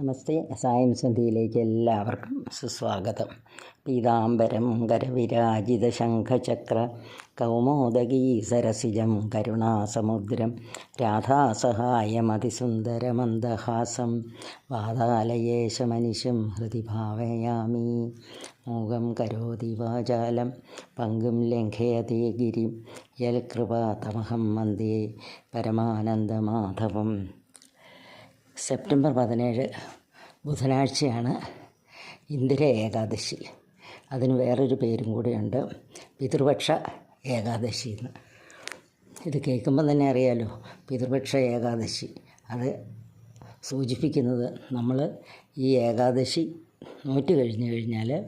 നമസ്തേ. സായം സന്ധിയിലേക്ക് എല്ലാവർക്കും സുസ്വാഗതം. പീതാംബരം കരവിരാജിത ശംഖചക്ര കൗമോദകീ സരസിജം കരുണാസമുദ്രം രാധാസഹായമതിസുന്ദരമന്ദഹാസം വാതാലയേശമനിശം ഹൃദി ഭാവയാമി മൂകം കരോതി വാചാലം പങ്കും ലംഘയതി ഗിരിം യൽകൃപാതമഹം വന്ദേ പരമാനന്ദമാധവം. സെപ്റ്റംബർ പതിനേഴ് ബുധനാഴ്ചയാണ് ഇന്ദിര ഏകാദശി. അതിന് വേറൊരു പേരും കൂടിയുണ്ട്. പിതൃപക്ഷ ഏകാദശി എന്ന്. ഇത് കേൾക്കുമ്പോൾ തന്നെ അറിയാലോ പിതൃപക്ഷ ഏകാദശി. അത് സൂചിപ്പിക്കുന്നത് നമ്മൾ ഈ ഏകാദശി നോറ്റ് കഴിഞ്ഞു കഴിഞ്ഞാൽ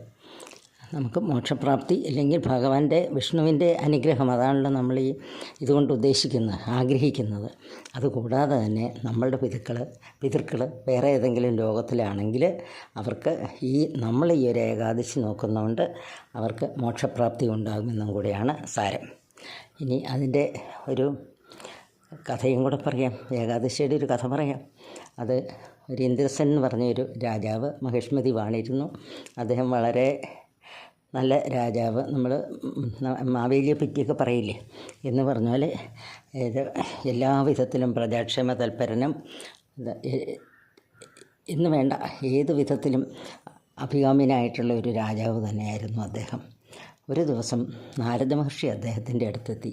നമുക്ക് മോക്ഷപ്രാപ്തി അല്ലെങ്കിൽ ഭഗവാന്റെ വിഷ്ണുവിന്റെ അനുഗ്രഹം അതാണല്ലോ നമ്മൾ ഈ ഇതുകൊണ്ട് ഉദ്ദേശിക്കുന്നത് ആഗ്രഹിക്കുന്നത്. അതുകൂടാതെ തന്നെ നമ്മളുടെ പിതൃക്കൾ പിതൃക്കൾ വേറെ ഏതെങ്കിലും ലോകത്തിലാണെങ്കിൽ അവർക്ക് ഈ നമ്മൾ ഈ ഒരു ഏകാദശി നോക്കുന്നതുകൊണ്ട് അവർക്ക് മോക്ഷപ്രാപ്തി ഉണ്ടാകുമെന്നും കൂടിയാണ് സാരം. ഇനി അതിന്റെ ഒരു കഥയും കൂടെ പറയാം. ഏകാദശിയുടെ ഒരു കഥ പറയാം. അത് ഒരു ഇന്ദ്രസൻ എന്ന് പറഞ്ഞൊരു രാജാവ് മഹിഷ്മതി വാണിരുന്നു. അദ്ദേഹം വളരെ നല്ല രാജാവ്. നമ്മൾ മാവേലിയെ പറ്റിയൊക്കെ പറയില്ലേ? എന്ന് പറഞ്ഞാൽ ഇത് എല്ലാ വിധത്തിലും പ്രജാക്ഷേമ തൽപരനും എന്ന് വേണ്ട ഏത് വിധത്തിലും അഭികാമ്യനായിട്ടുള്ള ഒരു രാജാവ് തന്നെയായിരുന്നു അദ്ദേഹം. ഒരു ദിവസം നാരദ മഹർഷി അദ്ദേഹത്തിന്റെ അടുത്തെത്തി.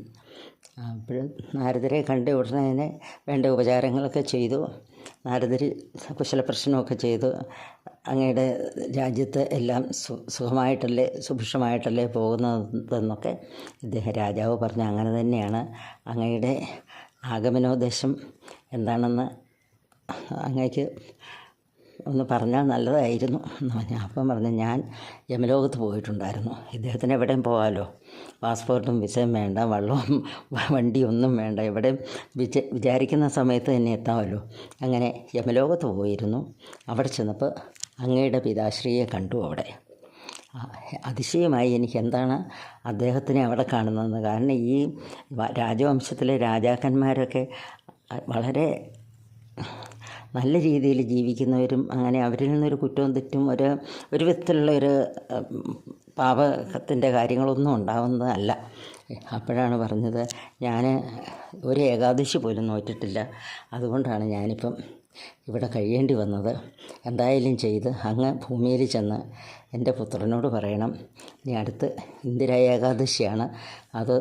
അപ്പോൾ നാരദരെ കണ്ട ഉടനെ തന്നെ വേണ്ട ഉപചാരങ്ങളൊക്കെ ചെയ്തു. നാരദർ കുശലപ്രശ്നമൊക്കെ ചെയ്തു. അങ്ങയുടെ രാജ്യത്ത് എല്ലാം സു സുഖമായിട്ടല്ലേ സുഭിക്ഷമായിട്ടല്ലേ പോകുന്നതെന്നൊക്കെ ഇദ്ദേഹം രാജാവ് പറഞ്ഞു അങ്ങനെ തന്നെയാണ്. അങ്ങയുടെ ആഗമനോദ്ദേശം എന്താണെന്ന് അങ്ങേക്ക് ഒന്ന് പറഞ്ഞാൽ നല്ലതായിരുന്നു എന്ന് പറഞ്ഞു അപ്പം പറഞ്ഞു ഞാൻ യമലോകത്ത് പോയിട്ടുണ്ടായിരുന്നു. ഇദ്ദേഹത്തിന് എവിടെയും പോകാമല്ലോ പാസ്പോർട്ടും വിസയും വേണ്ട വള്ളവും വണ്ടിയൊന്നും വേണ്ട. എവിടെയും വിച വിചാരിക്കുന്ന സമയത്ത് തന്നെ എത്താമല്ലോ. അങ്ങനെ യമലോകത്ത് പോയിരുന്നു. അവിടെ ചെന്നപ്പോൾ അങ്ങയുടെ പിതാശ്രീയെ കണ്ടു അവിടെ. അതിശയമായി എനിക്ക് എന്താണ് അദ്ദേഹത്തിനെ അവിടെ കാണുന്നത് കാരണം ഈ രാജവംശത്തിലെ രാജാക്കന്മാരൊക്കെ വളരെ നല്ല രീതിയിൽ ജീവിക്കുന്നവരും അങ്ങനെ അവരിൽ നിന്നൊരു കുറ്റവും തെറ്റും ഒരു ഒരു വിധത്തിലുള്ള ഒരു പാപത്തിന്റെ കാര്യങ്ങളൊന്നും ഉണ്ടാവുന്നതല്ല. അപ്പോഴാണ് പറഞ്ഞത് ഞാൻ ഒരു ഏകാദശി പോലും നോറ്റിട്ടില്ല. അതുകൊണ്ടാണ് ഞാനിപ്പം ഇവിടെ കഴിയേണ്ടി വന്നത്. എന്തായാലും ചെയ്ത് അങ്ങ് ഭൂമിയിൽ ചെന്ന് എന്റെ പുത്രനോട് പറയണം ഇനി അടുത്ത് ഇന്ദിര ഏകാദശിയാണ്. അത്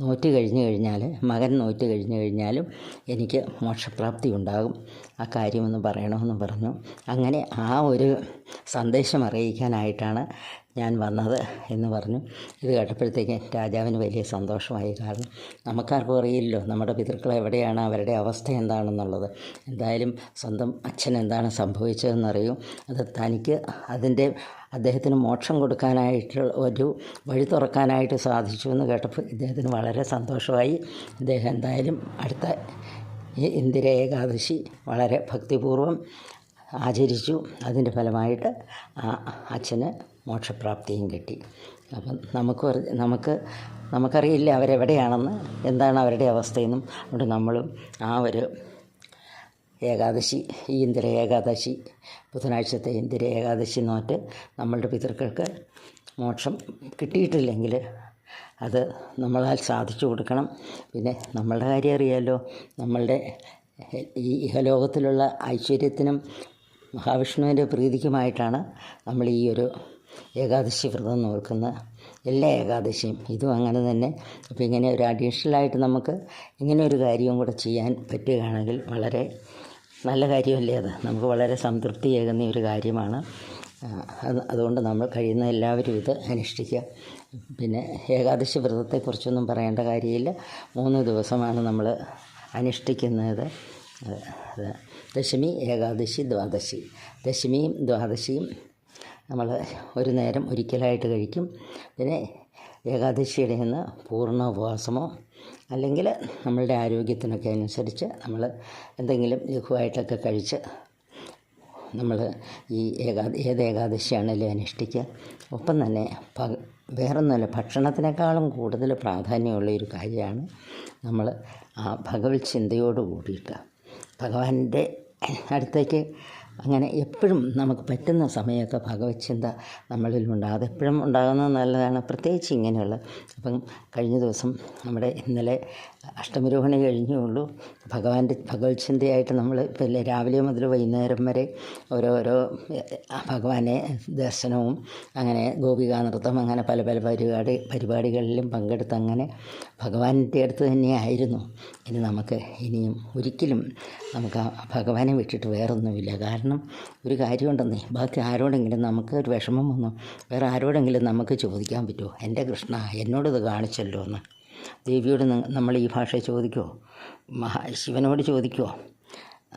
നോറ്റ് കഴിഞ്ഞു കഴിഞ്ഞാൽ മകൻ നോറ്റ് കഴിഞ്ഞു കഴിഞ്ഞാലും എനിക്ക് മോക്ഷപ്രാപ്തി ഉണ്ടാകും. ആ കാര്യമൊന്ന് പറയണമെന്ന് പറഞ്ഞു. അങ്ങനെ ആ ഒരു സന്ദേശം അറിയിക്കാനായിട്ടാണ് ഞാൻ വന്നത് എന്ന് പറഞ്ഞു. ഇത് കേട്ടപ്പോഴത്തേക്ക് രാജാവിന് വലിയ സന്തോഷമായി. കാരണം നമുക്കാർക്കും അറിയില്ലല്ലോ നമ്മുടെ പിതൃക്കൾ എവിടെയാണ് അവരുടെ അവസ്ഥ എന്താണെന്നുള്ളത്. എന്തായാലും സ്വന്തം അച്ഛൻ എന്താണ് സംഭവിച്ചതെന്നറിയും. അത് തനിക്ക് അതിന്റെ അദ്ദേഹത്തിന് മോക്ഷം കൊടുക്കാനായിട്ടുള്ള ഒരു വഴി തുറക്കാനായിട്ട് സാധിച്ചു എന്ന് കേട്ടപ്പോൾ ഇദ്ദേഹത്തിന് വളരെ സന്തോഷമായി. ഇദ്ദേഹം എന്തായാലും അടുത്ത ഈ ഇന്ദിര ഏകാദശി വളരെ ഭക്തിപൂർവം ആചരിച്ചു. അതിന്റെ ഫലമായിട്ട് അച്ഛന് മോക്ഷപ്രാപ്തിയും കിട്ടി. അപ്പം നമുക്ക് നമുക്ക് നമുക്കറിയില്ല അവരെവിടെയാണെന്ന് എന്താണ് അവരുടെ അവസ്ഥയെന്നും. അതുകൊണ്ട് നമ്മളും ആ ഒരു ഏകാദശി ഈ ഇന്ദിര ഏകാദശി ബുധനാഴ്ചത്തെ ഇന്ദിര ഏകാദശി നോറ്റ് നമ്മളുടെ പിതൃക്കൾക്ക് മോക്ഷം കിട്ടിയിട്ടില്ലെങ്കിൽ അത് നമ്മളാൽ സാധിച്ചു കൊടുക്കണം. പിന്നെ നമ്മളുടെ കാര്യം അറിയാമല്ലോ നമ്മളുടെ ഈ ഇഹലോകത്തിലുള്ള ഐശ്വര്യത്തിനും മഹാവിഷ്ണുവിന്റെ പ്രീതിക്കുമായിട്ടാണ് നമ്മൾ ഈ ഒരു ഏകാദശി വ്രതം നോക്കുന്ന എല്ലാ ഏകാദശിയും. ഇതും അങ്ങനെ തന്നെ. അപ്പോൾ ഇങ്ങനെ ഒരു അഡീഷണലായിട്ട് നമുക്ക് ഇങ്ങനെ ഒരു കാര്യവും കൂടെ ചെയ്യാൻ പറ്റുകയാണെങ്കിൽ വളരെ നല്ല കാര്യമല്ലേ അത്? നമുക്ക് വളരെ സംതൃപ്തിയേകുന്ന ഒരു കാര്യമാണ്. അത് അതുകൊണ്ട് നമ്മൾ കഴിയുന്ന എല്ലാവരും ഇത് അനുഷ്ഠിക്കുക. പിന്നെ ഏകാദശി വ്രതത്തെക്കുറിച്ചൊന്നും പറയേണ്ട കാര്യമില്ല. മൂന്ന് ദിവസമാണ് നമ്മൾ അനുഷ്ഠിക്കുന്നത്. ദശമി ഏകാദശി ദ്വാദശി. ദശമിയും ദ്വാദശിയും നമ്മൾ ഒരു നേരം ഒരിക്കലായിട്ട് കഴിക്കും. പിന്നെ ഏകാദശിയുടെ നിന്ന് പൂർണ ഉപവാസമോ അല്ലെങ്കിൽ നമ്മളുടെ ആരോഗ്യത്തിനൊക്കെ അനുസരിച്ച് നമ്മൾ എന്തെങ്കിലും ലഘുവായിട്ടൊക്കെ കഴിച്ച് നമ്മൾ ഈ ഏകാ ഏത് ഏകാദശിയാണെങ്കിലും അനുഷ്ഠിക്കുക. ഒപ്പം തന്നെ പ വേറൊന്നുമല്ല ഭക്ഷണത്തിനേക്കാളും കൂടുതൽ പ്രാധാന്യമുള്ള ഒരു കാര്യമാണ് നമ്മൾ ആ ഭഗവത് ചിന്തയോട് കൂടിയിട്ട്. ഭഗവാന്റെ അടുത്തേക്ക് അങ്ങനെ എപ്പോഴും നമുക്ക് പറ്റുന്ന സമയമൊക്കെ ഭഗവത് ചിന്ത നമ്മളിൽ ഉണ്ടാകും. അതെപ്പോഴും ഉണ്ടാകുന്നത് നല്ലതാണ്. പ്രത്യേകിച്ച് ഇങ്ങനെയുള്ള അപ്പം കഴിഞ്ഞ ദിവസം നമ്മുടെ ഇന്നലെ അഷ്ടമരോഹണി കഴിഞ്ഞുള്ളൂ ഭഗവാന്റെ ഭഗവത് ചിന്തയായിട്ട് നമ്മൾ ഇപ്പം രാവിലെ മുതൽ വൈകുന്നേരം വരെ ഓരോരോ ഭഗവാനെ ദർശനവും അങ്ങനെ ഗോപികാ നൃത്തം അങ്ങനെ പല പല പരിപാടി പരിപാടികളിലും പങ്കെടുത്ത് അങ്ങനെ ഭഗവാന്റെ അടുത്ത് തന്നെയായിരുന്നു. ഇനി നമുക്ക് ഇനിയും ഒരിക്കലും നമുക്ക് ആ ഭഗവാനെ വിട്ടിട്ട് വേറൊന്നുമില്ല. കാരണം ഒരു കാര്യമുണ്ടെന്നേ ബാക്കി ആരോടെങ്കിലും നമുക്ക് ഒരു വിഷമം വന്നു വേറെ ആരോടെങ്കിലും നമുക്ക് ചോദിക്കാൻ പറ്റുമോ? എന്റെ കൃഷ്ണ എന്നോടിത് കാണിച്ചല്ലോ എന്ന്. ദേവിയോട് നമ്മൾ ഈ ഭാഷ ചോദിക്കുമോ മഹാ ശിവനോട് ചോദിക്കുമോ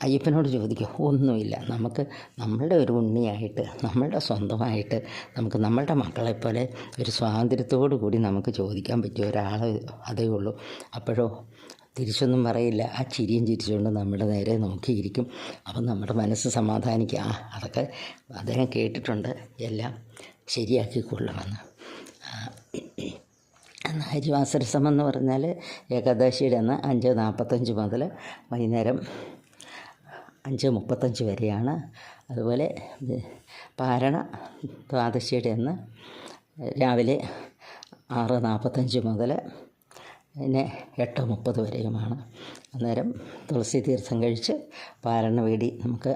അയ്യപ്പനോട് ചോദിക്കുമോ ഒന്നുമില്ല. നമുക്ക് നമ്മളുടെ ഒരു ഉണ്ണിയായിട്ട് നമ്മളുടെ സ്വന്തമായിട്ട് നമുക്ക് നമ്മളുടെ മക്കളെപ്പോലെ ഒരു സ്വാതന്ത്ര്യത്തോടു കൂടി നമുക്ക് ചോദിക്കാൻ പറ്റിയ ഒരാൾ അതേ ഉള്ളൂ. അപ്പോഴോ തിരിച്ചൊന്നും പറയില്ല. ആ ചിരിയും ചിരിച്ചുകൊണ്ട് നമ്മുടെ നേരെ നോക്കിയിരിക്കും. അപ്പം നമ്മുടെ മനസ്സ് സമാധാനിക്കുക ആ അതൊക്കെ അദ്ദേഹം കേട്ടിട്ടുണ്ട്. എല്ലാം ശരിയാക്കിക്കൊള്ളുമെന്ന് ഹരിവാസരസം എന്ന് പറഞ്ഞാൽ ഏകാദശിയുടെ അന്ന് അഞ്ച് നാൽപ്പത്തഞ്ച് മുതൽ വൈകുന്നേരം അഞ്ച് മുപ്പത്തഞ്ച് വരെയാണ്. അതുപോലെ പാരണ ദ്വാദശിയുടെ അന്ന് രാവിലെ ആറ് നാൽപ്പത്തഞ്ച് മുതൽ പിന്നെ എട്ട് മുപ്പത് വരെയുമാണ്. അന്നേരം തുളസി തീർത്ഥം കഴിച്ച് പാരണ വേടി നമുക്ക്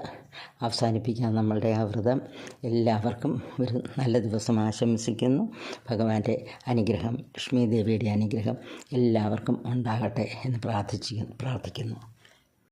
അവസാനിപ്പിക്കാം. നമ്മളുടെ ആ വ്രതം എല്ലാവർക്കും ഒരു നല്ല ദിവസം ആശംസിക്കുന്നു. ഭഗവാന്റെ അനുഗ്രഹം ലക്ഷ്മി ദേവിയുടെ അനുഗ്രഹം എല്ലാവർക്കും ഉണ്ടാകട്ടെ എന്ന് പ്രാർത്ഥിച്ചു പ്രാർത്ഥിക്കുന്നു.